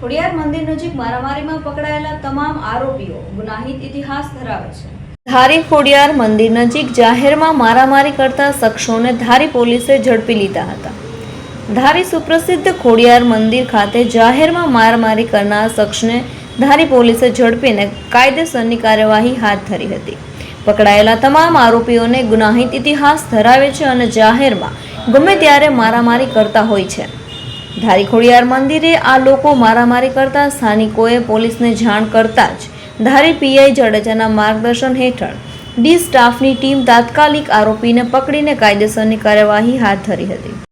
ખોડિયાર મંદિર નજીક મારામારીમાં પકડાયેલા તમામ આરોપીઓ ગુનાહિત ઇતિહાસ ધરાવે છે. ધારી ખોડિયાર મંદિર નજીક જાહેરમાં મારામારી કરતા શખ્સોને ધારી પોલીસે ઝડપી લીધા હતા. ધારી સુપ્રસિદ્ધ ખોડિયાર મંદિર ખાતે જાહેરમાં મારામારી કરનાર શખ્સને ધારી પોલીસે ઝડપીને કાયદેસરની કાર્યવાહી હાથ ધરી હતી. પકડાયેલા તમામ આરોપીઓને ગુનાહિત ઇતિહાસ ધરાવે છે અને જાહેરમાં ગમે ત્યારે મારામારી કરતા હોય છે. ધારી ખોડિયાર મંદિરે આ લોકો મારામારી કરતા સ્થાનિકોએ પોલીસને જાણ કરતા જ ધારી પીઆઈ જાડેજાના માર્ગદર્શન હેઠળ ડી સ્ટાફની ટીમ તાત્કાલિક આરોપીને પકડીને કાયદેસરની કાર્યવાહી હાથ ધરી હતી.